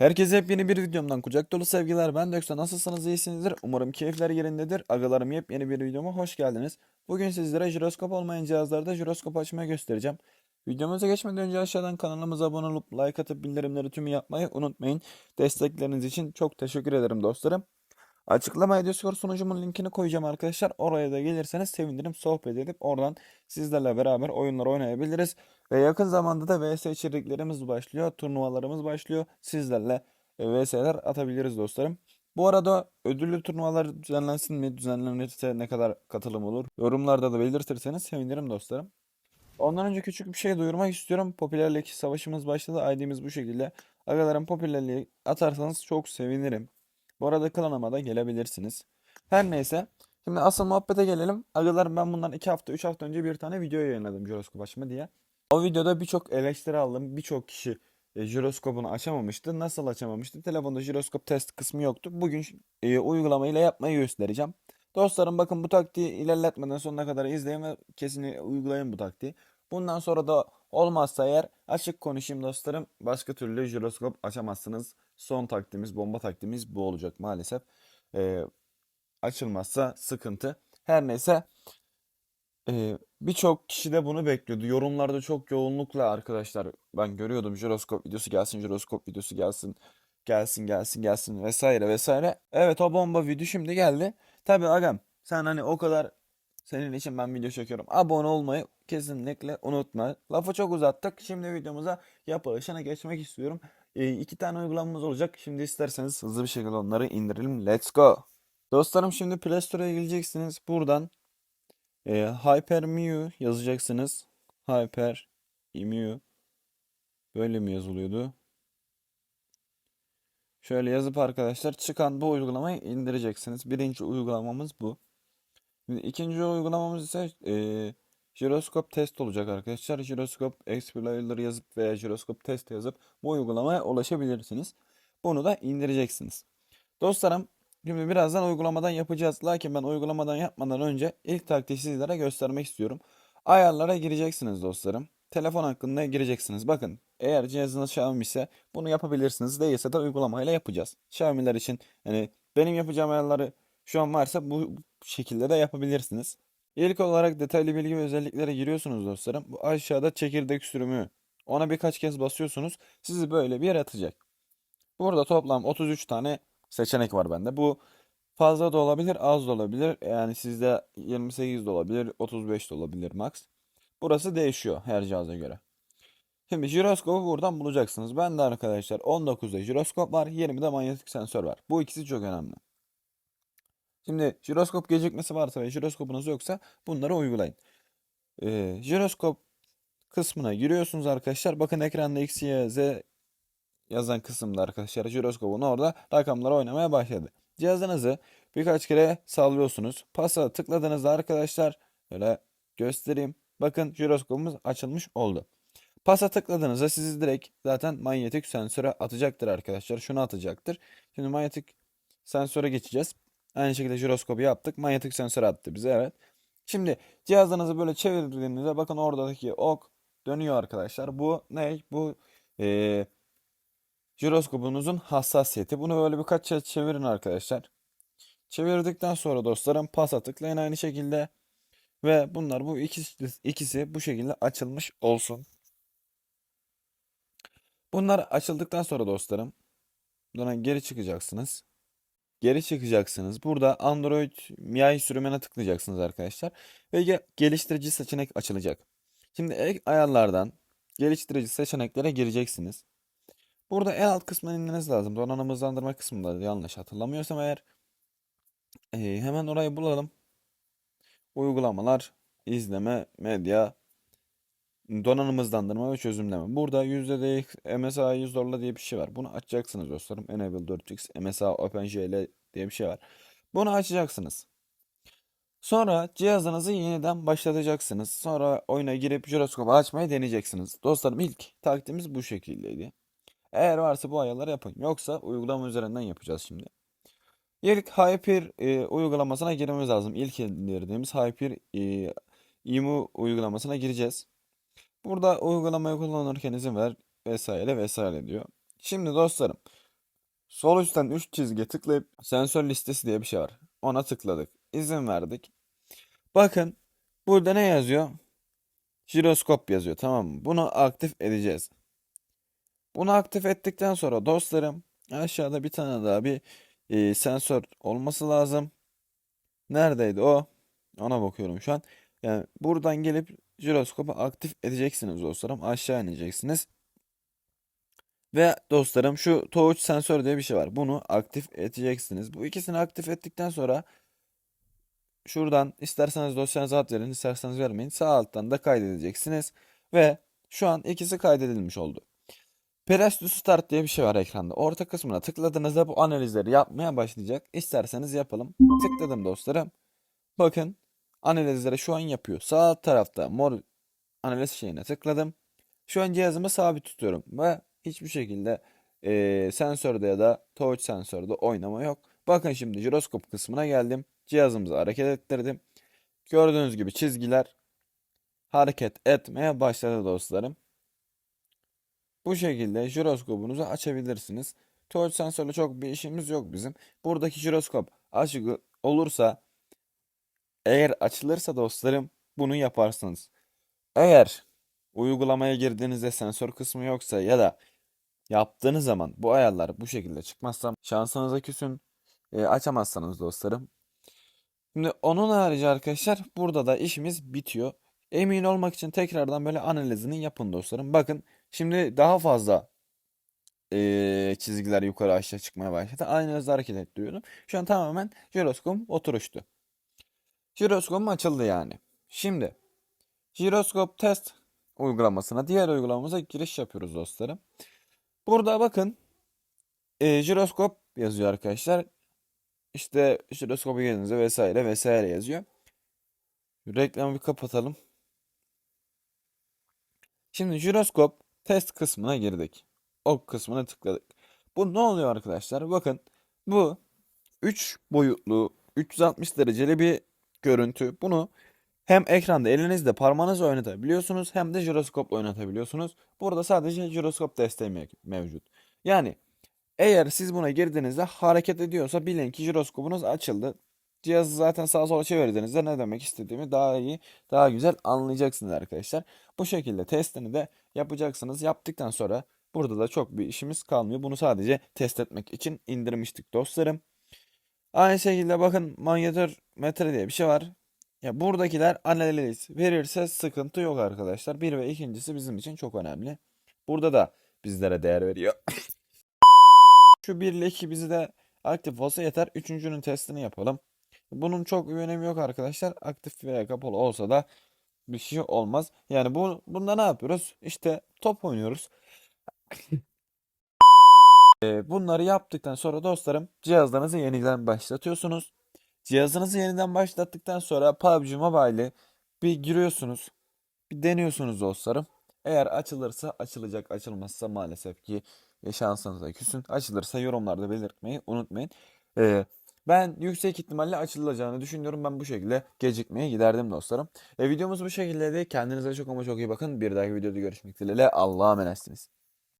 Herkese yepyeni bir videomdan kucak dolu sevgiler. Ben Döksa nasılsınız iyisinizdir. Umarım keyifler yerindedir. Agalarım yepyeni bir videoma hoş geldiniz. Bugün sizlere jiroskop olmayan cihazlarda jiroskop açmayı göstereceğim. Videomuza geçmeden önce aşağıdan kanalımıza abone olup like atıp bildirimleri tümü yapmayı unutmayın. Destekleriniz için çok teşekkür ederim dostlarım. Açıklamaya Discord sunucumun linkini koyacağım arkadaşlar. Oraya da gelirseniz sevinirim. Sohbet edip oradan sizlerle beraber oyunlar oynayabiliriz. Ve yakın zamanda da VS içeriklerimiz başlıyor. Turnuvalarımız başlıyor. Sizlerle e, VS'ler atabiliriz dostlarım. Bu arada ödüllü turnuvalar düzenlensin mi? Düzenlenirse ne kadar katılım olur? Yorumlarda da belirtirseniz sevinirim dostlarım. Ondan önce küçük bir şey duyurmak istiyorum. Popülerlik savaşımız başladı. ID'miz bu şekilde. Agalarım popülerliği atarsanız çok sevinirim. Bu arada klanıma da gelebilirsiniz. Her neyse. Şimdi asıl muhabbete gelelim. Agalarım ben bundan 2 hafta 3 hafta önce bir tane video yayınladım jiroskop açma diye. O videoda birçok eleştiri aldım. Birçok kişi e, jiroskopunu açamamıştı. Nasıl açamamıştı? Telefonda jiroskop test kısmı yoktu. Bugün e, uygulamayla yapmayı göstereceğim. Dostlarım bakın bu taktiği ilerletmeden sonuna kadar izleyin ve kesin uygulayın bu taktiği. Bundan sonra da olmazsa eğer açık konuşayım dostlarım. Başka türlü jiroskop açamazsınız. Son taktiğimiz, bomba taktiğimiz bu olacak maalesef. E, açılmazsa sıkıntı. Her neyse ee, birçok kişi de bunu bekliyordu. Yorumlarda çok yoğunlukla arkadaşlar ben görüyordum jiroskop videosu gelsin, jiroskop videosu gelsin, gelsin, gelsin, gelsin vesaire vesaire. Evet o bomba video şimdi geldi. Tabii agam sen hani o kadar senin için ben video çekiyorum. Abone olmayı kesinlikle unutma. Lafı çok uzattık. Şimdi videomuza yapılışına geçmek istiyorum. Ee, iki tane uygulamamız olacak. Şimdi isterseniz hızlı bir şekilde onları indirelim. Let's go. Dostlarım şimdi Play Store'a geleceksiniz. Buradan e, Hypermew yazacaksınız. Hyper Mew böyle mi yazılıyordu? Şöyle yazıp arkadaşlar çıkan bu uygulamayı indireceksiniz. Birinci uygulamamız bu. Şimdi ikinci uygulamamız ise e, jiroskop test olacak arkadaşlar. Jiroskop Explorer yazıp veya jiroskop test yazıp bu uygulamaya ulaşabilirsiniz. Bunu da indireceksiniz. Dostlarım Şimdi birazdan uygulamadan yapacağız. Lakin ben uygulamadan yapmadan önce ilk taktiği sizlere göstermek istiyorum. Ayarlara gireceksiniz dostlarım. Telefon hakkında gireceksiniz. Bakın eğer cihazınız Xiaomi ise bunu yapabilirsiniz. Değilse de uygulamayla yapacağız. Xiaomi'ler için yani benim yapacağım ayarları şu an varsa bu şekilde de yapabilirsiniz. İlk olarak detaylı bilgi ve özelliklere giriyorsunuz dostlarım. Bu aşağıda çekirdek sürümü. Ona birkaç kez basıyorsunuz. Sizi böyle bir yere atacak. Burada toplam 33 tane seçenek var bende. Bu fazla da olabilir, az da olabilir. Yani sizde 28 de olabilir, 35 de olabilir max. Burası değişiyor her cihaza göre. Şimdi jiroskopu buradan bulacaksınız. Ben de arkadaşlar 19'da jiroskop var, 20'de manyetik sensör var. Bu ikisi çok önemli. Şimdi jiroskop gecikmesi varsa ve jiroskopunuz yoksa bunları uygulayın. Ee, jiroskop kısmına giriyorsunuz arkadaşlar. Bakın ekranda X, Y, Z yazan kısımda arkadaşlar jiroskopun orada rakamlar oynamaya başladı. Cihazınızı birkaç kere sallıyorsunuz. Pasa tıkladığınızda arkadaşlar böyle göstereyim. Bakın jiroskopumuz açılmış oldu. Pasa tıkladığınızda sizi direkt zaten manyetik sensöre atacaktır arkadaşlar. Şunu atacaktır. Şimdi manyetik sensöre geçeceğiz. Aynı şekilde jiroskopu yaptık. Manyetik sensör attı bize evet. Şimdi cihazınızı böyle çevirdiğinizde bakın oradaki ok dönüyor arkadaşlar. Bu ne? Bu ee, jiroskopunuzun hassasiyeti. Bunu böyle birkaç kez çevirin arkadaşlar. Çevirdikten sonra dostlarım pasa tıklayın aynı şekilde. Ve bunlar bu ikisi, ikisi bu şekilde açılmış olsun. Bunlar açıldıktan sonra dostlarım buradan geri çıkacaksınız. Geri çıkacaksınız. Burada Android MIUI sürümüne tıklayacaksınız arkadaşlar. Ve ge- geliştirici seçenek açılacak. Şimdi ek ayarlardan geliştirici seçeneklere gireceksiniz. Burada en alt kısmına inmeniz lazım. Donanım hızlandırma kısmında yanlış hatırlamıyorsam eğer. Ee, hemen orayı bulalım. Uygulamalar, izleme, medya, donanım hızlandırma ve çözümleme. Burada %DX MSA'yı zorla diye bir şey var. Bunu açacaksınız dostlarım. Enable 4X, MSA OpenGL diye bir şey var. Bunu açacaksınız. Sonra cihazınızı yeniden başlatacaksınız. Sonra oyuna girip jiroskopu açmayı deneyeceksiniz. Dostlarım ilk taktiğimiz bu şekildeydi. Eğer varsa bu ayarları yapın. Yoksa uygulama üzerinden yapacağız şimdi. İlk Hyper e, uygulamasına girmemiz lazım. İlk indirdiğimiz Hyper e, IMU uygulamasına gireceğiz. Burada uygulamayı kullanırken izin ver vesaire vesaire diyor. Şimdi dostlarım Sol üstten 3 çizgiye tıklayıp sensör listesi diye bir şey var. Ona tıkladık. İzin verdik. Bakın burada ne yazıyor? Jiroskop yazıyor tamam mı? Bunu aktif edeceğiz. Bunu aktif ettikten sonra dostlarım aşağıda bir tane daha bir e, sensör olması lazım. Neredeydi o? Ona bakıyorum şu an. Yani buradan gelip jiroskopu aktif edeceksiniz dostlarım. Aşağı ineceksiniz. Ve dostlarım şu touch sensör diye bir şey var. Bunu aktif edeceksiniz. Bu ikisini aktif ettikten sonra şuradan isterseniz dosyanıza ad verin, isterseniz vermeyin. Sağ alttan da kaydedeceksiniz. Ve şu an ikisi kaydedilmiş oldu. Press to Start diye bir şey var ekranda. Orta kısmına tıkladığınızda bu analizleri yapmaya başlayacak. İsterseniz yapalım. Tıkladım dostlarım. Bakın analizleri şu an yapıyor. Sağ tarafta mor analiz şeyine tıkladım. Şu an cihazımı sabit tutuyorum ve hiçbir şekilde eee, sensörde ya da touch sensörde oynama yok. Bakın şimdi jiroskop kısmına geldim. Cihazımızı hareket ettirdim. Gördüğünüz gibi çizgiler hareket etmeye başladı dostlarım. Bu şekilde jiroskopunuzu açabilirsiniz. Touch sensörle çok bir işimiz yok bizim. Buradaki jiroskop açık olursa eğer açılırsa dostlarım bunu yaparsınız. Eğer uygulamaya girdiğinizde sensör kısmı yoksa ya da yaptığınız zaman bu ayarlar bu şekilde çıkmazsa şansınıza küsün e, açamazsanız dostlarım. Şimdi onun harici arkadaşlar burada da işimiz bitiyor. Emin olmak için tekrardan böyle analizini yapın dostlarım. Bakın şimdi daha fazla e, çizgiler yukarı aşağı çıkmaya başladı. Aynı hızla hareket ettiriyorum. Şu an tamamen jiroskopum oturuştu. Jiroskopum açıldı yani. Şimdi jiroskop test uygulamasına diğer uygulamamıza giriş yapıyoruz dostlarım. Burada bakın e, jiroskop yazıyor arkadaşlar. İşte jiroskopa girdiğinizde vesaire vesaire yazıyor. Reklamı bir kapatalım. Şimdi jiroskop test kısmına girdik. Ok kısmına tıkladık. Bu ne oluyor arkadaşlar? Bakın bu 3 boyutlu 360 dereceli bir görüntü. Bunu hem ekranda elinizde parmağınızla oynatabiliyorsunuz hem de jiroskopla oynatabiliyorsunuz. Burada sadece jiroskop desteği mev- mevcut. Yani eğer siz buna girdiğinizde hareket ediyorsa bilin ki jiroskopunuz açıldı. Cihazı zaten sağa sola çevirdiğinizde ne demek istediğimi daha iyi, daha güzel anlayacaksınız arkadaşlar. Bu şekilde testini de yapacaksınız. Yaptıktan sonra burada da çok bir işimiz kalmıyor. Bunu sadece test etmek için indirmiştik dostlarım. Aynı şekilde bakın manyetör metre diye bir şey var. Ya buradakiler analiz verirse sıkıntı yok arkadaşlar. Bir ve ikincisi bizim için çok önemli. Burada da bizlere değer veriyor. Şu 1 ile 2 bizi de aktif olsa yeter. Üçüncünün testini yapalım. Bunun çok bir önemi yok arkadaşlar. Aktif veya kapalı olsa da bir şey olmaz. Yani bu bunda ne yapıyoruz? İşte top oynuyoruz. Ee, Bunları yaptıktan sonra dostlarım cihazlarınızı yeniden başlatıyorsunuz. Cihazınızı yeniden başlattıktan sonra PUBG Mobile'i bir giriyorsunuz. Bir deniyorsunuz dostlarım. Eğer açılırsa açılacak, açılmazsa maalesef ki e, şansınıza küsün. Açılırsa yorumlarda belirtmeyi unutmayın. Ee, ben yüksek ihtimalle açılacağını düşünüyorum. Ben bu şekilde gecikmeye giderdim dostlarım. E, videomuz bu şekildeydi. Kendinize çok ama çok iyi bakın. Bir dahaki videoda görüşmek dileğiyle. Allah'a emanetsiniz.